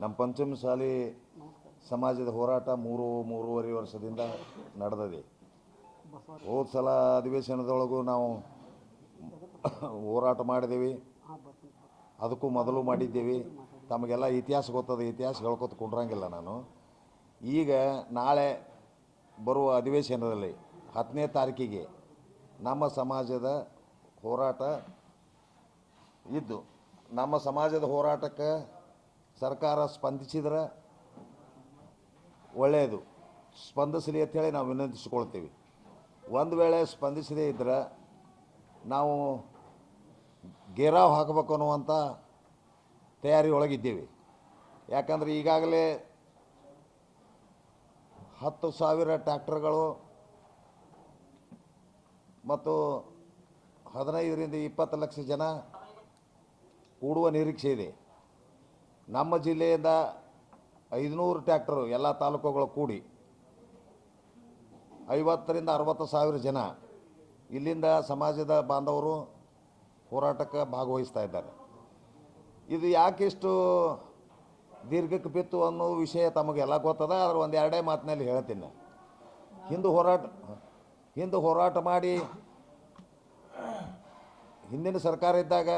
ನಮ್ಮ ಪಂಚಮಸಾಲಿ ಸಮಾಜದ ಹೋರಾಟ ಮೂರು, ಮೂರುವರೆ ವರ್ಷದಿಂದ ನಡೆದಿದೆ. ಹೋದ ಸಲ ಅಧಿವೇಶನದೊಳಗೂ ನಾವು ಹೋರಾಟ ಮಾಡಿದ್ದೀವಿ ಅದಕ್ಕೂ ಮೊದಲು ಮಾಡಿದ್ದೀವಿ. ತಮಗೆಲ್ಲ ಇತಿಹಾಸ ಗೊತ್ತದ, ಇತಿಹಾಸ ಹೇಳ್ಕೊತ ಕುಂಡ್ರಂಗಿಲ್ಲ ನಾನು. ಈಗ ನಾಳೆ ಬರುವ ಅಧಿವೇಶನದಲ್ಲಿ ಹತ್ತನೇ ತಾರೀಕಿಗೆ ನಮ್ಮ ಸಮಾಜದ ಹೋರಾಟ ಇದ್ದು, ನಮ್ಮ ಸಮಾಜದ ಹೋರಾಟಕ್ಕೆ ಸರ್ಕಾರ ಸ್ಪಂದಿಸಿದ್ರೆ ಒಳ್ಳೆಯದು ಸ್ಪಂದಿಸಲಿ ಅಂತೇಳಿ ನಾವು ವಿನಂತಿಸಿಕೊಳ್ತೀವಿ. ಒಂದು ವೇಳೆ ಸ್ಪಂದಿಸದೇ ಇದ್ದರೆ ನಾವು ಗೇರಾವ್ ಹಾಕಬೇಕು ಅನ್ನುವಂಥ ತಯಾರಿ ಒಳಗಿದ್ದೀವಿ ಯಾಕಂದರೆ ಈಗಾಗಲೇ ಹತ್ತು ಸಾವಿರ ಟ್ಯಾಕ್ಟರ್ಗಳು ಮತ್ತು ಹದಿನೈದರಿಂದ ಇಪ್ಪತ್ತು ಲಕ್ಷ ಜನ ಕೂಡುವ ನಿರೀಕ್ಷೆ ಇದೆ. ನಮ್ಮ ಜಿಲ್ಲೆಯಿಂದ ಐದುನೂರು ಟ್ಯಾಕ್ಟರು ಎಲ್ಲ ತಾಲೂಕುಗಳು ಕೂಡಿ ಐವತ್ತರಿಂದ ಅರವತ್ತು ಸಾವಿರ ಜನ ಇಲ್ಲಿಂದ ಸಮಾಜದ ಬಾಂಧವರು ಹೋರಾಟಕ್ಕೆ ಭಾಗವಹಿಸ್ತಾ ಇದ್ದಾರೆ. ಇದು ಯಾಕಿಷ್ಟು ದೀರ್ಘಕ್ಕೆ ಬಿತ್ತು ಅನ್ನೋ ವಿಷಯ ತಮಗೆಲ್ಲ ಗೊತ್ತದ, ಆದರೆ ಒಂದು ಎರಡೇ ಮಾತಿನಲ್ಲಿ ಹೇಳ್ತೀನಿ. ಹಿಂದೂ ಹಿಂದೆ ಹೋರಾಟ ಹಿಂದೆ ಹೋರಾಟ ಮಾಡಿ ಹಿಂದಿನ ಸರ್ಕಾರ ಇದ್ದಾಗ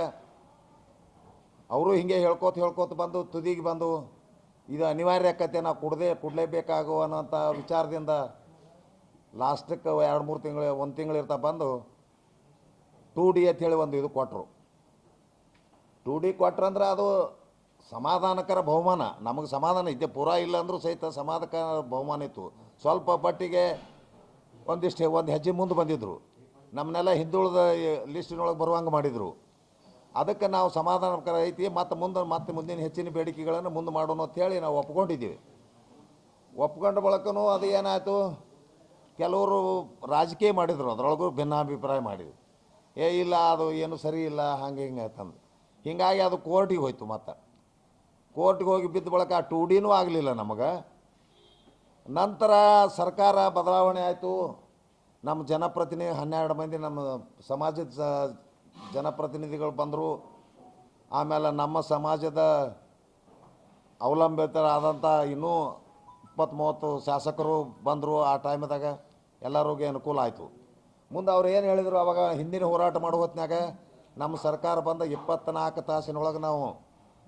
ಅವರು ಹಿಂಗೆ ಹೇಳ್ಕೊತ ಹೇಳ್ಕೋತ ಬಂದು ತುದಿಗೆ ಬಂದು, ಇದು ಅನಿವಾರ್ಯ ಆಕತೆ ನಾವು ಕೊಡದೆ ಕುಡಲೇಬೇಕಾಗೋ ಅನ್ನೋಂಥ ವಿಚಾರದಿಂದ ಲಾಸ್ಟಕ್ಕೆ ಎರಡು ಮೂರು ತಿಂಗಳು, ಒಂದು ತಿಂಗಳು ಇರ್ತಾ ಬಂದು ಟೂ ಡಿ ಹೇಳಿ ಒಂದು ಇದು ಕೊಟ್ಟರು ಟೂ ಡಿ ಕೊಟ್ರಂದ್ರೆ ಅದು ಸಮಾಧಾನಕರ ಬಹುಮಾನ. ನಮಗೆ ಸಮಾಧಾನ ಇದ್ದೆ ಪೂರಾ ಇಲ್ಲ ಅಂದರೂ ಸಹಿತ ಸಮಾಧಾನಕರ ಬಹುಮಾನ ಇತ್ತು. ಸ್ವಲ್ಪ ಬಟ್ಟಿಗೆ ಒಂದಿಷ್ಟು, ಒಂದು ಹೆಜ್ಜೆ ಮುಂದೆ ಬಂದಿದ್ದರು ನಮ್ಮನ್ನೆಲ್ಲ ಹಿಂದುಳಿದ ಲಿಸ್ಟಿನೊಳಗೆ ಬರುವಂಗೆ ಮಾಡಿದರು. ಅದಕ್ಕೆ ನಾವು ಸಮಾಧಾನಕರ ಐತಿ, ಮತ್ತು ಮುಂದೆ, ಮತ್ತೆ ಮುಂದಿನ ಹೆಚ್ಚಿನ ಬೇಡಿಕೆಗಳನ್ನು ಮುಂದೆ ಮಾಡೋಣ ಅಂತೇಳಿ ನಾವು ಒಪ್ಕೊಂಡಿದ್ದೀವಿ. ಒಪ್ಕೊಂಡ ಬಳಕನೂ ಅದು ಏನಾಯಿತು? ಕೆಲವರು ರಾಜಕೀಯ ಮಾಡಿದರು, ಅದರೊಳಗೂ ಭಿನ್ನಾಭಿಪ್ರಾಯ ಮಾಡಿದ್ರು. ಏ, ಇಲ್ಲ, ಅದು ಏನು ಸರಿ ಇಲ್ಲ, ಹಂಗೆ ಹಿಂಗೆ ಆಯ್ತಂದು ಹೀಗಾಗಿ ಅದು ಕೋರ್ಟಿಗೆ ಹೋಯ್ತು ಮತ್ತೆ. ಕೋರ್ಟಿಗೆ ಹೋಗಿ ಬಿದ್ದ ಬಳಕ ಆ ಟೂ ಡಿನೂ ಆಗಲಿಲ್ಲ ನಮಗೆ. ನಂತರ ಸರ್ಕಾರ ಬದಲಾವಣೆ ಆಯಿತು. ನಮ್ಮ ಜನಪ್ರತಿನಿಧಿ ಹನ್ನೆರಡು ಮಂದಿ ನಮ್ಮ ಸಮಾಜದ ಜನಪ್ರತಿನಿಧಿಗಳು ಬಂದರು. ಆಮೇಲೆ ನಮ್ಮ ಸಮಾಜದ ಅವಲಂಬಿತರಾದಂಥ ಇನ್ನೂ ಇಪ್ಪತ್ತು ಮೂವತ್ತು ಶಾಸಕರು ಬಂದರು ಆ ಟೈಮ್ದಾಗ ಎಲ್ಲರಿಗೂ ಅನುಕೂಲ ಆಯಿತು. ಮುಂದೆ ಅವ್ರು ಏನು ಹೇಳಿದರು ಅವಾಗ ಹಿಂದಿನ ಹೋರಾಟ ಮಾಡೋ ಹೊತ್ತಿನಾಗ ನಮ್ಮ ಸರ್ಕಾರ ಬಂದ ಇಪ್ಪತ್ತ್ನಾಲ್ಕು ತಾಸಿನೊಳಗೆ ನಾವು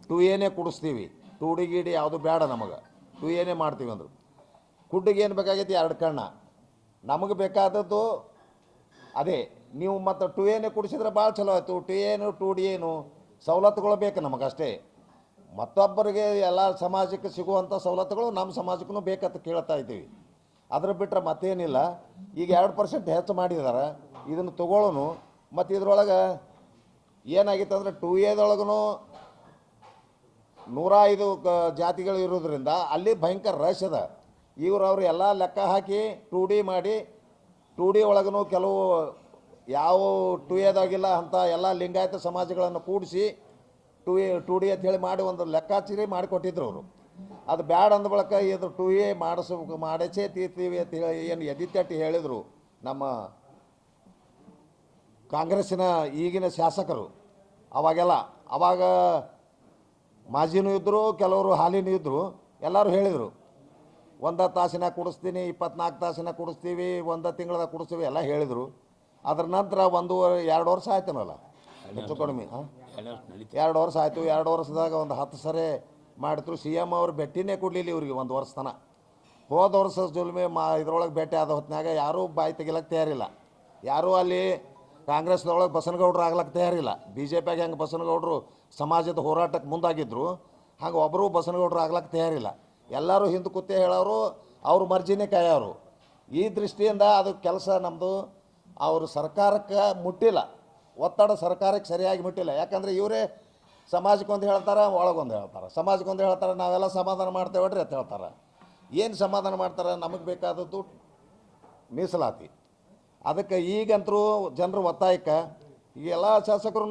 ಟು ಏನೇ ಕುಡಿಸ್ತೀವಿ. ಟು ಗಿಡಿ ಯಾವುದು ಬೇಡ ನಮಗೆ. ಟು ಏನೇ ಮಾಡ್ತೀವಿ ಅಂದರು. ಕುಡ್ಡಿಗೆ ಏನು ಬೇಕಾಗೈತಿ? ಎರಡು ಕಣ್ಣ. ನಮಗೆ ಬೇಕಾದದ್ದು ಅದೇ. ನೀವು ಮತ್ತು ಟು ಎನ್ ಕುಡಿಸಿದ್ರೆ ಭಾಳ ಚಲೋ ಆಯಿತು. ಟು ಏನು ಟು ಡಿ ಏನು? ಸವಲತ್ತುಗಳು ಬೇಕು ನಮಗಷ್ಟೇ. ಮತ್ತೊಬ್ಬರಿಗೆ ಎಲ್ಲ ಸಮಾಜಕ್ಕೆ ಸಿಗುವಂಥ ಸವಲತ್ತುಗಳು ನಮ್ಮ ಸಮಾಜಕ್ಕೂ ಬೇಕಂತ ಕೇಳ್ತಾ ಇದ್ದೀವಿ. ಅದ್ರ ಬಿಟ್ಟರೆ ಮತ್ತೇನಿಲ್ಲ. ಈಗ ಎರಡು ಪರ್ಸೆಂಟ್ ಹೆಚ್ಚು ಮಾಡಿದ್ದಾರೆ. ಇದನ್ನು ತಗೊಳ್ಳೋನು ಮತ್ತು ಇದ್ರೊಳಗೆ ಏನಾಗಿತ್ತು ಅಂದರೆ ಟು ಎದೊಳಗೂ ನೂರ ಐದು ಕ- ಜಾತಿಗಳು ಇರೋದ್ರಿಂದ ಅಲ್ಲಿ ಭಯಂಕರ ರಶ್ ಅದ. ಇವರು ಅವರು ಎಲ್ಲ ಲೆಕ್ಕ ಹಾಕಿ ಟು ಡಿ ಮಾಡಿ ಟು ಡಿ ಒಳಗೂ ಕೆಲವು ಯಾವ ಟು ಎದಾಗಿಲ್ಲ ಅಂತ ಎಲ್ಲ ಲಿಂಗಾಯತ ಸಮಾಜಗಳನ್ನು ಕೂಡಿಸಿ ಟು ಎ ಟು ಡಿ ಅಂತ ಹೇಳಿ ಮಾಡಿ ಒಂದು ಲೆಕ್ಕಾಚಾರಿ ಮಾಡಿಕೊಟ್ಟಿದ್ರು ಅವರು. ಅದು ಬ್ಯಾಡ ಅಂದ ಬಳಿಕ ಇದು ಟು ಎ ಮಾಡಿಸ್ಬೇಕು ಮಾಡಿಸೇ ತೀರ್ತೀವಿ ಅಂತ ಹೇಳಿ ಏನು ಎದಿತಟ್ಟಿ ಹೇಳಿದರು ನಮ್ಮ ಕಾಂಗ್ರೆಸ್ಸಿನ ಈಗಿನ ಶಾಸಕರು. ಅವಾಗೆಲ್ಲ, ಅವಾಗ ಮಾಜಿನೂ ಇದ್ದರು ಕೆಲವರು ಹಾಲಿನೂ ಇದ್ದರು ಎಲ್ಲರೂ ಹೇಳಿದರು. ಒಂದು ತಾಸಿನ ಕುಡಿಸ್ತೀನಿ, ಇಪ್ಪತ್ನಾಲ್ಕು ತಾಸಿನ ಕುಡಿಸ್ತೀವಿ, ಒಂದು ತಿಂಗಳದಾಗ ಕುಡಿಸ್ತೀವಿ, ಎಲ್ಲ ಹೇಳಿದರು. ಅದ್ರ ನಂತರ ಒಂದೂವರೆ ಎರಡು ವರ್ಷ ಆಯ್ತನಲ್ಲ? ಹೆಚ್ಚು ಕಡಿಮೆ ಹಾಂ? ಎರಡು ವರ್ಷ ಆಯಿತು ಎರಡು ವರ್ಷದಾಗ ಒಂದು ಹತ್ತು ಸರಿ ಮಾಡಿದ್ರು. ಸಿ ಎಂ ಅವ್ರು ಭೇಟಿನೇ ಕೊಡಲಿಲ್ಲ ಇವ್ರಿಗೆ ಒಂದು ವರ್ಷ ತನಕ ಹೋದ ವರ್ಷ ಜುಲ್ಮೆ ಮಾ ಇದ್ರೊಳಗೆ ಭೇಟಿ ಆದ ಹೊತ್ತಿನಾಗ ಯಾರೂ ಬಾಯಿ ತೆಗಿಲಕ್ಕೆ ತಯಾರಿಲ್ಲ. ಯಾರೂ ಅಲ್ಲಿ ಕಾಂಗ್ರೆಸ್ದೊಳಗೆ ಬಸನಗೌಡ್ರು ಆಗ್ಲಕ್ಕೆ ತಯಾರಿಲ್ಲ. ಬಿ ಜೆ ಪಿಯಾಗ ಹೆಂಗೆ ಬಸನಗೌಡರು ಸಮಾಜದ ಹೋರಾಟಕ್ಕೆ ಮುಂದಾಗಿದ್ದರು ಹಾಗೆ ಒಬ್ಬರು ಬಸನಗೌಡರು ಆಗ್ಲಕ್ಕೆ ತಯಾರಿಲ್ಲ. ಎಲ್ಲರೂ ಹಿಂದೆ ಕೂತೇ ಹೇಳೋರು ಅವ್ರ ಮರ್ಜಿನೇ ಕಾಯೋರು. ಈ ದೃಷ್ಟಿಯಿಂದ ಅದು ಕೆಲಸ ನಮ್ಮದು ಅವರು ಸರ್ಕಾರಕ್ಕೆ ಮುಟ್ಟಿಲ್ಲ. ಒತ್ತಡ ಸರ್ಕಾರಕ್ಕೆ ಸರಿಯಾಗಿ ಮುಟ್ಟಿಲ್ಲ. ಯಾಕಂದರೆ ಇವರೇ ಸಮಾಜಕ್ಕೊಂದು ಹೇಳ್ತಾರೆ ಒಳಗೊಂದು ಹೇಳ್ತಾರೆ. ಸಮಾಜಕ್ಕೊಂದು ಹೇಳ್ತಾರೆ, ನಾವೆಲ್ಲ ಸಮಾಧಾನ ಮಾಡ್ತೇವೆ ಅಂತ ಹೇಳ್ತಾರೆ. ಏನು ಸಮಾಧಾನ ಮಾಡ್ತಾರೆ? ನಮಗೆ ಬೇಕಾದದ್ದು ಮೀಸಲಾತಿ. ಅದಕ್ಕೆ ಈಗಂತರೂ ಜನರ ಒತ್ತಾಯಕ್ಕೆ ಎಲ್ಲ ಶಾಸಕರು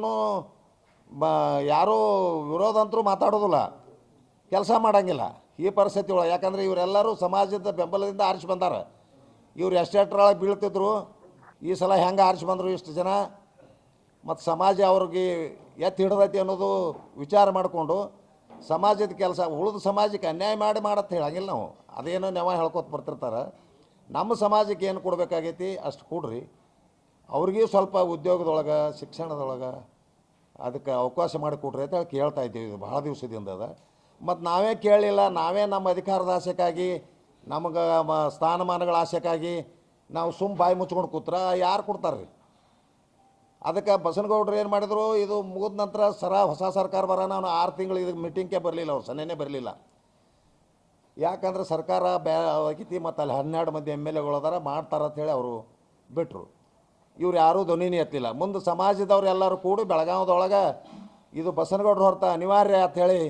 ಬ, ಯಾರೂ ವಿರೋಧ ಅಂತರೂ ಮಾತಾಡೋದಿಲ್ಲ. ಕೆಲಸ ಮಾಡೋಂಗಿಲ್ಲ ಈ ಪರಿಸ್ಥಿತಿ ಒಳಗೆ. ಯಾಕಂದರೆ ಇವರೆಲ್ಲರೂ ಸಮಾಜದ ಬೆಂಬಲದಿಂದ ಆರಿಸಿ ಬಂದಾರ. ಇವ್ರು ಎಷ್ಟೆಷ್ಟರೊಳಗೆ ಬೀಳ್ತಿದ್ರು. ಈ ಸಲ ಹೆಂಗೆ ಆರಿಸಿ ಬಂದರು ಇಷ್ಟು ಜನ? ಮತ್ತು ಸಮಾಜ ಅವ್ರಿಗೆ ಎತ್ತಿ ಹಿಡ್ದೈತಿ ಅನ್ನೋದು ವಿಚಾರ ಮಾಡಿಕೊಂಡು ಸಮಾಜದ ಕೆಲಸ, ಉಳಿದ ಸಮಾಜಕ್ಕೆ ಅನ್ಯಾಯ ಮಾಡಿ ಮಾಡತ್ತೆ ಹೇಳಂಗಿಲ್ಲ ನಾವು. ಅದೇನೋ ನೆವ ಹೇಳ್ಕೊತ ಬರ್ತಿರ್ತಾರೆ. ನಮ್ಮ ಸಮಾಜಕ್ಕೆ ಏನು ಕೊಡಬೇಕಾಗೈತಿ ಅಷ್ಟು ಕೊಡ್ರಿ. ಅವ್ರಿಗೆ ಸ್ವಲ್ಪ ಉದ್ಯೋಗದೊಳಗೆ, ಶಿಕ್ಷಣದೊಳಗೆ ಅದಕ್ಕೆ ಅವಕಾಶ ಮಾಡಿ ಕೊಡ್ರಿ ಅಂತ ಹೇಳಿ ಕೇಳ್ತಾ ಇದ್ದೀವಿ. ಇದು ಭಾಳ ದಿವಸದಿಂದ ಅದ. ಮತ್ತು ನಾವೇ ಕೇಳಲಿಲ್ಲ ನಾವೇ ನಮ್ಮ ಅಧಿಕಾರದ ಆಸೆಗಾಗಿ, ನಮಗೆ ಸ್ಥಾನಮಾನಗಳ ಆಸೆಗಾಗಿ ನಾವು ಸುಮ್ಮ ಬಾಯಿ ಮುಚ್ಕೊಂಡು ಕೂತ್ರ, ಯಾರು ಕೊಡ್ತಾರೆ ರೀ ಅದಕ್ಕೆ ಬಸನಗೌಡ್ರು ಏನು ಮಾಡಿದ್ರು, ಇದು ಮುಗಿದ ನಂತರ ಸರ ಹೊಸ ಸರ್ಕಾರ ಬರ, ನಾನು ಆರು ತಿಂಗಳು ಇದಕ್ಕೆ ಮೀಟಿಂಗ್ಗೆ ಬರಲಿಲ್ಲ, ಅವ್ರು ಸನ್ನೆನೇ ಬರಲಿಲ್ಲ. ಯಾಕಂದ್ರೆ ಸರ್ಕಾರ ಬ್ಯಾ ಆಗಿತಿ ಮತ್ತು ಅಲ್ಲಿ ಹನ್ನೆರಡು ಮಂದಿ ಎಂ ಎಲ್ ಎಗಳದಾರ ಮಾಡ್ತಾರೆ ಮಾಡ್ತಾರ ಅಂತೇಳಿ ಅವರು ಬಿಟ್ಟರು ಇವ್ರು ಯಾರೂ ಧ್ವನಿನೇ ಎತ್ತಲಿಲ್ಲ ಮುಂದೆ ಸಮಾಜದವ್ರು ಎಲ್ಲರೂ ಕೂಡಿ ಬೆಳಗಾವದೊಳಗೆ ಇದು ಬಸನಗೌಡ್ರು ಹೊರತ ಅನಿವಾರ್ಯ ಅಂಥೇಳಿ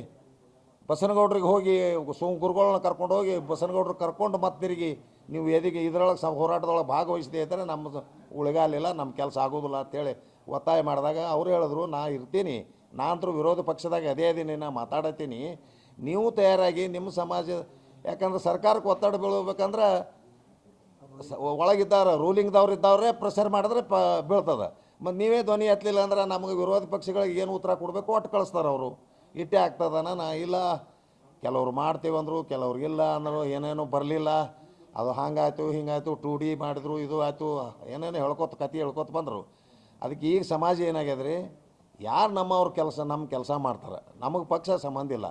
ಬಸನಗೌಡ್ರಿಗೆ ಹೋಗಿ ಸೋಂಕುರುಗಳನ್ನ ಕರ್ಕೊಂಡು ಹೋಗಿ ಬಸನಗೌಡ್ರು ಕರ್ಕೊಂಡು ಮತ್ತೆ ತಿರುಗಿ ನೀವು ಎದಿಗೆ ಇದರೊಳಗೆ ಸ ಹೋರಾಟದೊಳಗೆ ಭಾಗವಹಿಸಿದೆ ಅಂದರೆ ನಮ್ಮ ಉಳಿಗಾಲಿಲ್ಲ, ನಮ್ಮ ಕೆಲಸ ಆಗೋದಿಲ್ಲ ಅಂತೇಳಿ ಒತ್ತಾಯ ಮಾಡಿದಾಗ ಅವ್ರು ಹೇಳಿದ್ರು, ನಾ ಇರ್ತೀನಿ ನಾನಂತರೂ ವಿರೋಧ ಪಕ್ಷದಾಗ ಅದೇ ಅದೀನಿ ನಾ ಮಾತಾಡತ್ತೀನಿ. ನೀವು ತಯಾರಾಗಿ ನಿಮ್ಮ ಸಮಾಜ, ಯಾಕಂದ್ರೆ ಸರ್ಕಾರಕ್ಕೆ ಒತ್ತಡ ಬೀಳ್ಬೇಕಂದ್ರೆ ಒಳಗಿದ್ದಾರ, ರೂಲಿಂಗ್ದವ್ರು ಇದ್ದವ್ರೆ ಪ್ರೆಷರ್ ಮಾಡಿದ್ರೆ ಪ ಬೀಳ್ತದೆ. ಮತ್ತು ನೀವೇ ಧ್ವನಿ ಎತ್ತಲಿಲ್ಲ ಅಂದ್ರೆ ನಮಗೆ ವಿರೋಧ ಪಕ್ಷಗಳಿಗೆ ಏನು ಉತ್ತರ ಕೊಡಬೇಕು? ಒಟ್ಟು ಕಳಿಸ್ತಾರೆ ಅವರು. ಇಟ್ಟೆ ಆಗ್ತದನ? ನಾ ಇಲ್ಲ. ಕೆಲವ್ರು ಮಾಡ್ತೀವಿ ಅಂದರು ಕೆಲವ್ರಿಗಿಲ್ಲ ಅಂದರು, ಏನೇನೋ ಬರಲಿಲ್ಲ. ಅದು ಹಂಗಾಯ್ತು, ಹಿಂಗಾಯ್ತು, ಟು ಡಿ ಮಾಡಿದ್ರು, ಇದು ಆಯಿತು, ಏನೇನು ಹೇಳ್ಕೊತ ಕತೆ ಹೇಳ್ಕೊತ ಬಂದರು. ಅದಕ್ಕೆ ಈಗ ಸಮಾಜ ಏನಾಗ್ಯದ್ರಿ? ಯಾರು ನಮ್ಮವ್ರ ಕೆಲಸ ನಮ್ಮ ಕೆಲಸ ಮಾಡ್ತಾರೆ? ನಮಗೆ ಪಕ್ಷ ಸಂಬಂಧ ಇಲ್ಲ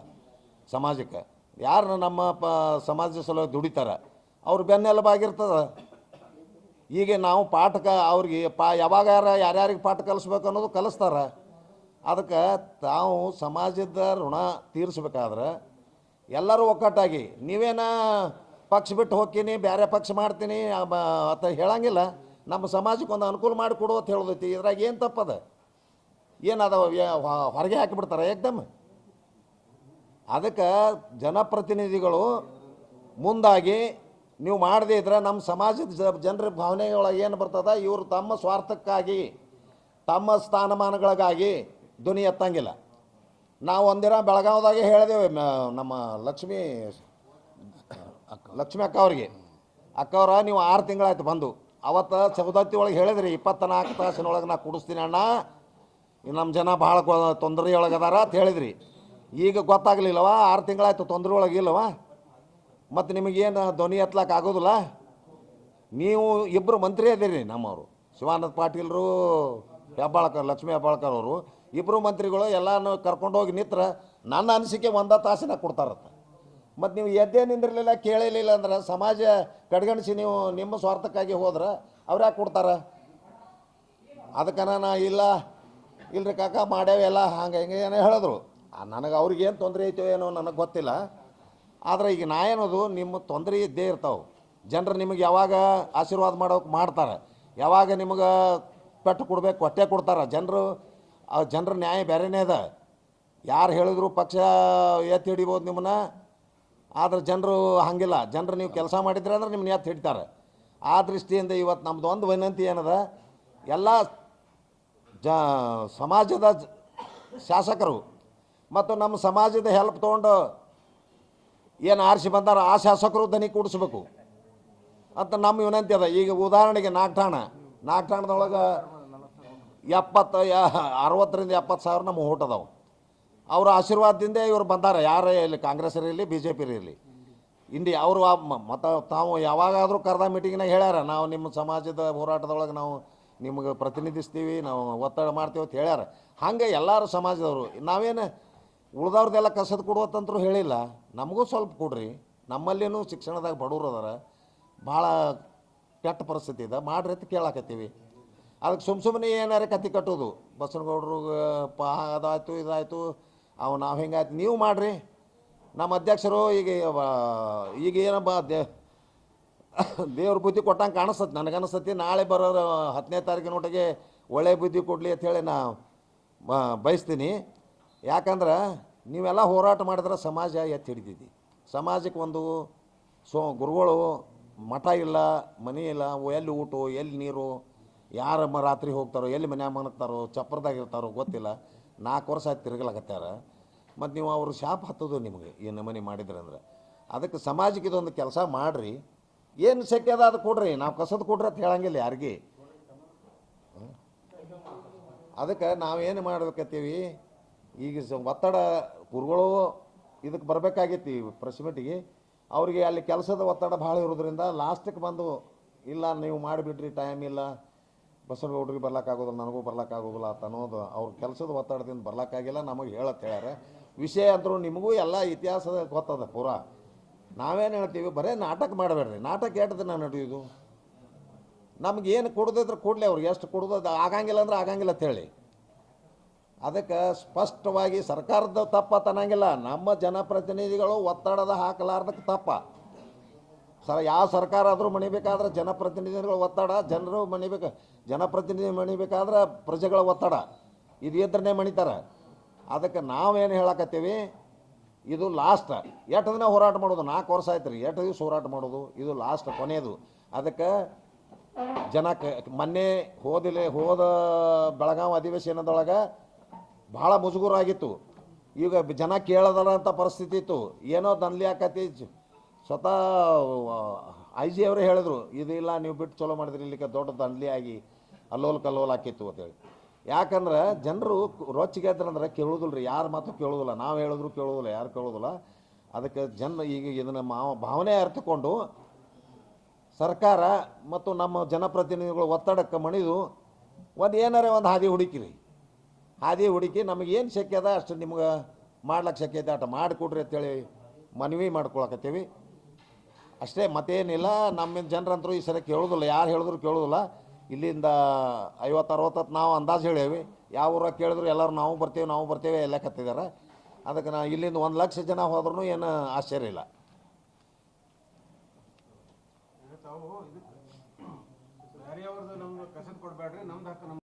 ಸಮಾಜಕ್ಕೆ. ಯಾರು ನಮ್ಮ ಪ ಸಮಾಜದ ಸಲುವಾಗಿ ದುಡಿತಾರೆ? ಅವ್ರು ಬೆನ್ನೆಲುಬಾಗಿರ್ತದೆ ಈಗ ನಾವು ಪಾಠಕ, ಅವ್ರಿಗೆ ಪಾ, ಯಾವಾಗ ಯಾರ್ಯಾರಿಗೆ ಪಾಠ ಕಲಿಸ್ಬೇಕು ಅನ್ನೋದು ಕಲಿಸ್ತಾರೆ. ಅದಕ್ಕೆ ತಾವು ಸಮಾಜದ ಋಣ ತೀರಿಸ್ಬೇಕಾದ್ರೆ ಎಲ್ಲರೂ ಒಕ್ಕಟ್ಟಾಗಿ ನೀವೇನ ಪಕ್ಷ ಬಿಟ್ಟು ಹೋಗ್ತೀನಿ ಬೇರೆ ಪಕ್ಷ ಮಾಡ್ತೀನಿ ಅಂತ ಹೇಳಂಗಿಲ್ಲ. ನಮ್ಮ ಸಮಾಜಕ್ಕೆ ಒಂದು ಅನುಕೂಲ ಮಾಡಿ ಕೊಡು ಅಂತ ಹೇಳೋದೈತಿ. ಇದ್ರಾಗ ಏನು ತಪ್ಪದ? ಏನದ ಹೊರಗೆ ಹಾಕಿಬಿಡ್ತಾರೆ ಏಕ್ದಮ್? ಅದಕ್ಕೆ ಜನಪ್ರತಿನಿಧಿಗಳು ಮುಂದಾಗಿ ನೀವು ಮಾಡದೇ ಇದ್ರೆ ನಮ್ಮ ಸಮಾಜದ ಜನರ ಭಾವನೆಯೊಳಗೆ ಏನು ಬರ್ತದ? ಇವರು ತಮ್ಮ ಸ್ವಾರ್ಥಕ್ಕಾಗಿ, ತಮ್ಮ ಸ್ಥಾನಮಾನಗಳಿಗಾಗಿ ಧ್ವನಿ ಎತ್ತಂಗಿಲ್ಲ. ನಾವು ಒಂದಿನ ಬೆಳಗಾವದಾಗೆ ಹೇಳಿದೆವು ನಮ್ಮ ಲಕ್ಷ್ಮೀ ಲಕ್ಷ್ಮಿ ಅಕ್ಕ ಅವ್ರಿಗೆ. ಅಕ್ಕವ್ರ ನೀವು ಆರು ತಿಂಗಳಾಯ್ತು ಬಂದು. ಅವತ್ತು ಸೌದತ್ತಿ ಒಳಗೆ ಹೇಳಿದ್ರಿ ಇಪ್ಪತ್ನಾಲ್ಕು ತಾಸಿನೊಳಗೆ ನಾ ಕುಡಿಸ್ತೀನಿ ಅಣ್ಣ. ನಮ್ಮ ಜನ ಭಾಳ ತೊಂದರೆ ಒಳಗದಾರ ಅಂತ ಹೇಳಿದ್ರಿ. ಈಗ ಗೊತ್ತಾಗ್ಲಿಲ್ಲವ, ಆರು ತಿಂಗಳಾಯ್ತು ತೊಂದರೆ ಒಳಗೆ ಇಲ್ಲವ? ಮತ್ತು ನಿಮಗೇನು ಧ್ವನಿ ಎತ್ತಲಕ್ಕೆ ಆಗೋದಿಲ್ಲ? ನೀವು ಇಬ್ಬರು ಮಂತ್ರಿ ಅದೀರಿ ನಮ್ಮವರು. ಶಿವಾನಂದ ಪಾಟೀಲರು, ಹೆಬ್ಬಾಳ್ಕರ್, ಲಕ್ಷ್ಮೀ ಹೆಬ್ಬಾಳ್ಕರ್ ಅವರು. ಇಬ್ಬರು ಮಂತ್ರಿಗಳು ಎಲ್ಲನೂ ಕರ್ಕೊಂಡೋಗಿ ನಿಂತ್ರ ನನ್ನ ಅನಿಸಿಕೆ ಒಂದ ತಾಸಿನ ಕೊಡ್ತಾರತ್ತ. ಮತ್ತು ನೀವು ಎದ್ದೇ ನಿಂದಿರಲಿಲ್ಲ, ಕೇಳಲಿಲ್ಲ ಅಂದ್ರೆ ಸಮಾಜ ಕಡೆಗಣಿಸಿ ನೀವು ನಿಮ್ಮ ಸ್ವಾರ್ಥಕ್ಕಾಗಿ ಹೋದ್ರೆ ಅವ್ರು ಯಾಕೆ ಕೊಡ್ತಾರ? ಅದಕ್ಕನ ನಾ ಇಲ್ಲ, ಇಲ್ರಿ ಕಾಕ ಮಾಡ್ಯಾವೆಲ್ಲ ಹಂಗೆ ಹಿಂಗೆ ಏನೋ ಹೇಳಿದ್ರು. ನನಗೆ ಅವ್ರಿಗೇನು ತೊಂದರೆ ಐತೋ ಏನೋ ನನಗೆ ಗೊತ್ತಿಲ್ಲ. ಆದರೆ ಈಗ ನಾ ಏನದು, ನಿಮ್ಮ ತೊಂದರೆ ಇದ್ದೇ ಇರ್ತಾವೆ. ಜನರು ನಿಮಗೆ ಯಾವಾಗ ಆಶೀರ್ವಾದ ಮಾಡೋಕೆ ಮಾಡ್ತಾರೆ, ಯಾವಾಗ ನಿಮಗೆ ಪೆಟ್ಟು ಕೊಡ್ಬೇಕು ಕೊಟ್ಟೆ ಕೊಡ್ತಾರೆ. ಜನರು, ಆ ಜನರ ನ್ಯಾಯ ಬೇರೆನೇ ಅದ. ಯಾರು ಹೇಳಿದ್ರು ಪಕ್ಷ ಎತ್ತಿ ಹಿಡಿಬೋದು ನಿಮ್ಮನ್ನ ಆದ್ರೆ ಜನರು ಹಂಗಿಲ್ಲ. ಜನರು ನೀವು ಕೆಲಸ ಮಾಡಿದ್ರೆ ಅಂದ್ರೆ ನಿಮ್ಮನ್ನ ಯಾತ್ ಹಿಡ್ತಾರೆ. ಆ ದೃಷ್ಟಿಯಿಂದ ಇವತ್ತು ನಮ್ದು ಒಂದು ವಿನಂತಿ ಏನದ? ಎಲ್ಲ ಜ, ಸಮಾಜದ ಶಾಸಕರು ಮತ್ತು ನಮ್ಮ ಸಮಾಜದ ಹೆಲ್ಪ್ ತೊಗೊಂಡು ಏನು ಆರಿಸಿ ಬಂದಾರ, ಆ ಶಾಸಕರು ದನಿ ಕೂಡಿಸ್ಬೇಕು. ಅಂತ ನಮ್ಮ ವಿನಂತಿ ಅದ. ಈಗ ಉದಾಹರಣೆಗೆ ನಾಗ್ಠಾಣ. ನಾಗ್ಠಾಣದೊಳಗೆ ಎಪ್ಪತ್ತು, ಅರವತ್ತರಿಂದ ಎಪ್ಪತ್ತು ಸಾವಿರ ನಮ್ಮ ಹೋಟದವು ಅವ್ರ ಆಶೀರ್ವಾದದಿಂದ ಇವ್ರು ಬಂದಾರ. ಯಾರೇ ಇರಲಿ ಕಾಂಗ್ರೆಸ್ ಇರಲಿ ಬಿ ಜೆ ಪಿ ಇಂಡಿ ಅವರು ಮತ, ತಾವು ಯಾವಾಗಾದರೂ ಕರೆದ ಮೀಟಿಂಗ್ನಾಗ ಹೇಳ್ಯಾರ. ನಾವು ನಿಮ್ಮ ಸಮಾಜದ ಹೋರಾಟದೊಳಗೆ ನಾವು ನಿಮಗೆ ಪ್ರತಿನಿಧಿಸ್ತೀವಿ, ನಾವು ಒತ್ತಡ ಮಾಡ್ತೀವಿ ಅಂತ ಹೇಳ್ಯಾರ. ಹಾಗೆ ಎಲ್ಲರೂ ಸಮಾಜದವರು. ನಾವೇನು ಉಳ್ದವ್ರದ್ದೆಲ್ಲ ಕಸದ ಕೊಡುವತ್ತಂತರೂ ಹೇಳಿಲ್ಲ. ನಮಗೂ ಸ್ವಲ್ಪ ಕೊಡ್ರಿ. ನಮ್ಮಲ್ಲಿನೂ ಶಿಕ್ಷಣದಾಗ ಬಡವರು ಅದರ. ಭಾಳ ಕೆಟ್ಟ ಪರಿಸ್ಥಿತಿ ಇದೆ. ಮಾಡ್ರಿ ಅಂತ ಕೇಳಾಕತ್ತೀವಿ. ಅದಕ್ಕೆ ಸುಮ್ಮ ಸುಮ್ಮನೆ ಏನಾರ ಕತ್ತಿ ಕಟ್ಟೋದು. ಬಸನಗೌಡರು ಪಾ, ಅದಾಯಿತು, ಇದಾಯ್ತು. ಅವು ನಾವು ಹಿಂಗಾಯ್ತು ನೀವು ಮಾಡಿರಿ. ನಮ್ಮ ಅಧ್ಯಕ್ಷರು ಈಗ ಈಗ ಏನಪ್ಪ, ದೇ, ದೇವ್ರ ಬುದ್ಧಿ ಕೊಟ್ಟಂಗೆ ಕಾಣಿಸ್ತದೆ ನನಗೆ ಅನಿಸ್ತತಿ ನಾಳೆ ಬರೋ ಹತ್ತನೇ ತಾರೀಕಿನೊಟ್ಟಿಗೆ ಒಳ್ಳೆ ಬುದ್ಧಿ ಕೊಡಲಿ ಅಂಥೇಳಿ ನಾ ಬಯಸ್ತೀನಿ. ಯಾಕಂದ್ರೆ ನೀವೆಲ್ಲ ಹೋರಾಟ ಮಾಡಿದ್ರೆ ಸಮಾಜ ಎತ್ತಿ ಹಿಡಿದಿದ್ದಿ ಸಮಾಜಕ್ಕೆ ಒಂದು ಸೊ, ಗುರುಗಳು ಮಠ ಇಲ್ಲ, ಮನೆ ಇಲ್ಲ, ಎಲ್ಲಿ ಊಟ, ಎಲ್ಲಿ ನೀರು, ಯಾರು ರಾತ್ರಿ ಹೋಗ್ತಾರೋ, ಎಲ್ಲಿ ಮನ್ಯಾಗ ಮನಗ್ತಾರೋ ಚಪ್ರದಾಗ ಇರ್ತಾರೋ ಗೊತ್ತಿಲ್ಲ. ನಾಲ್ಕು ವರ್ಷ ಆಯ್ತು ತಿರುಗಲಾಗತ್ತಾರ ಮತ್ತು ನೀವು ಅವರು ಶಾಪ್ ಹತ್ತೋದು ನಿಮಗೆ ಈ ಮನೆ ಮಾಡಿದ್ರಂದ್ರೆ ಅದಕ್ಕೆ ಸಮಾಜಕ್ಕೆ ಇದೊಂದು ಕೆಲಸ ಮಾಡಿರಿ. ಏನು ಶಕ್ಯ ಅದ ಕೊಡ್ರಿ. ನಾವು ಕಸದ ಕೊಡ್ರಿ ಅಂತ ಹೇಳಂಗಿಲ್ಲ ಯಾರಿಗೆ. ಅದಕ್ಕೆ ನಾವೇನು ಮಾಡ್ಬೇಕತ್ತೀವಿ? ಈಗ ಒತ್ತಡ ಕುರುಗಳು ಇದಕ್ಕೆ ಬರಬೇಕಾಗೈತಿ ಪ್ರಸಿಮೆಟಿಗೆ ಪ್ರೆಸ್ ಮೀಟಿಗೆ ಅವರಿಗೆ ಅಲ್ಲಿ ಕೆಲಸದ ಒತ್ತಡ ಭಾಳ ಇರೋದ್ರಿಂದ ಲಾಸ್ಟಿಗೆ ಬಂದು, ಇಲ್ಲ, ನೀವು ಮಾಡಿಬಿಡ್ರಿ ಟೈಮ್ ಇಲ್ಲ. ಬಸವನಗೌಡ್ರಿಗೆ ಬರ್ಲಿಕ್ಕಾಗೋದಿಲ್ಲ ನನಗೂ ಬರ್ಲಿಕ್ಕಾಗೋದಿಲ್ಲ ಅಂತ ಅನ್ನೋದು ಅವ್ರ ಕೆಲಸದ ಒತ್ತಡದಿಂದ ಬರ್ಲಿಕ್ಕಾಗಿಲ್ಲ ನಮಗೆ ಹೇಳತ್ತೆ ಹೇಳ್ಯಾರ ವಿಷಯ ಅಂದರೂ ನಿಮಗೂ ಎಲ್ಲ ಇತಿಹಾಸದ ಗೊತ್ತದ ಪೂರಾ. ನಾವೇನು ಹೇಳ್ತೀವಿ, ಬರೇ ನಾಟಕ ಮಾಡಬೇಡ್ರಿ. ನಾಟಕ ಎಷ್ಟು ದಿನ ನಡೆಯೋದು? ನಮ್ಗೆ ಏನು ಕೊಡದಿದ್ರೆ ಕೊಡಲಿ ಅವ್ರಿಗೆ. ಎಷ್ಟು ಕೊಡೋದು ಆಗಂಗಿಲ್ಲ ಅಂದ್ರೆ ಆಗಂಗಿಲ್ಲ ಅಂತ ಹೇಳಿ. ಅದಕ್ಕೆ ಸ್ಪಷ್ಟವಾಗಿ ಸರ್ಕಾರದ ತಪ್ಪ ತನ್ನಂಗಿಲ್ಲ ನಮ್ಮ ಜನಪ್ರತಿನಿಧಿಗಳು ಒತ್ತಡದ ಹಾಕಲಾರ್ದಕ್ಕೆ ತಪ್ಪ. ಸರ್, ಯಾವ ಸರ್ಕಾರ ಆದರೂ ಮಣಿಬೇಕಾದ್ರೆ ಜನಪ್ರತಿನಿಧಿಗಳ ಒತ್ತಡ, ಜನರು ಮಣಿಬೇಕು, ಜನಪ್ರತಿನಿಧಿ ಮಣಿಬೇಕಾದ್ರೆ ಪ್ರಜೆಗಳ ಒತ್ತಡ. ಇದು ಎದ್ರನ್ನೇ ಮಣಿತಾರೆ. ಅದಕ್ಕೆ ನಾವೇನು ಹೇಳಕತ್ತೀವಿ? ಇದು ಲಾಸ್ಟ್ ಎಷ್ಟು ದಿನ ಹೋರಾಟ ಮಾಡೋದು? ನಾಲ್ಕು ವರ್ಷ ಆಯ್ತು ರೀ. ಎಷ್ಟು ದಿವಸ ಹೋರಾಟ ಮಾಡೋದು? ಇದು ಲಾಸ್ಟ್ ಕೊನೆಯದು ಅದಕ್ಕೆ ಜನಕ್ಕೆ ಮೊನ್ನೆ ಹೋದಿಲೆ, ಹೋದ ಬೆಳಗಾವಿ ಅಧಿವೇಶನದೊಳಗೆ ಭಾಳ ಮುಜುಗುರಾಗಿತ್ತು. ಈಗ ಜನ ಕೇಳದಲ್ಲ ಅಂತ ಪರಿಸ್ಥಿತಿ ಇತ್ತು. ಏನೋ ದನ್ಲಿ ಆಕತಿ ಸ್ವತಃ ಐ ಜಿ ಅವರೇ ಹೇಳಿದ್ರು ಇದಿಲ್ಲ ನೀವು ಬಿಟ್ಟು ಚಲೋ ಮಾಡಿದ್ರಿ ಇಲ್ಲಿಗೆ ದೊಡ್ಡ ದಂಡಲಿ ಆಗಿ ಅಲ್ಲೋಲ್ ಕಲ್ಲೋಲ್ ಆಕಿತ್ತು ಅಂತೇಳಿ ಯಾಕಂದ್ರೆ ಜನರು ಅಂದ್ರೆ ಕೇಳೋದಿಲ್ಲ ರೀ, ಯಾರು ಮಾತು ಕೇಳೋದಿಲ್ಲ. ನಾವು ಹೇಳಿದ್ರು ಕೇಳೋದಿಲ್ಲ, ಯಾರು ಕೇಳೋದಿಲ್ಲ. ಅದಕ್ಕೆ ಜನ ಈಗ ಇದನ್ನು ಮಾವ, ಭಾವನೆ ಅರ್ಥಕೊಂಡು ಸರ್ಕಾರ ಮತ್ತು ನಮ್ಮ ಜನಪ್ರತಿನಿಧಿಗಳು ಒತ್ತಡಕ್ಕೆ ಮಣಿದು ಒಂದು ಏನಾರ ಒಂದು ಹಾದಿ ಹುಡುಕಿರಿ. ಹಾದಿ ಹುಡುಕಿ ನಮಗೆ ಏನು ಶಕ್ಯದ ಅಷ್ಟು ನಿಮ್ಗೆ ಮಾಡ್ಲಿಕ್ಕೆ ಶಕ್ಯತೆ ಆಟ ಅಷ್ಟು ಮಾಡಿಕೊಡ್ರಿ ಅಂತೇಳಿ ಮನವಿ ಮಾಡ್ಕೊಳಕತ್ತೀವಿ. ಅಷ್ಟೇ ಮತ್ತೇನಿಲ್ಲ, ನಮ್ಮ ಜನರಂತರೂ ಈ ಸರಿ ಕೇಳೋದಿಲ್ಲ, ಯಾರು ಹೇಳಿದ್ರು ಕೇಳೋದಿಲ್ಲ. ಇಲ್ಲಿಂದ ಐವತ್ತು ಅರವತ್ತತ್ತು ನಾವು ಅಂದಾಜು ಹೇಳೇವಿ. ಯಾವ ಊರಾಗ ಕೇಳಿದ್ರು ಎಲ್ಲರೂ ನಾವು ಬರ್ತೇವೆ ನಾವು ಬರ್ತೇವೆ ಎಲ್ಲ ಕತ್ತಿದ್ದಾರೆ ಅದಕ್ಕೆ ನಾ ಇಲ್ಲಿಂದ ಒಂದು ಲಕ್ಷ ಜನ ಹೋದ್ರೂ ಏನು ಆಶ್ಚರ್ಯ ಇಲ್ಲ.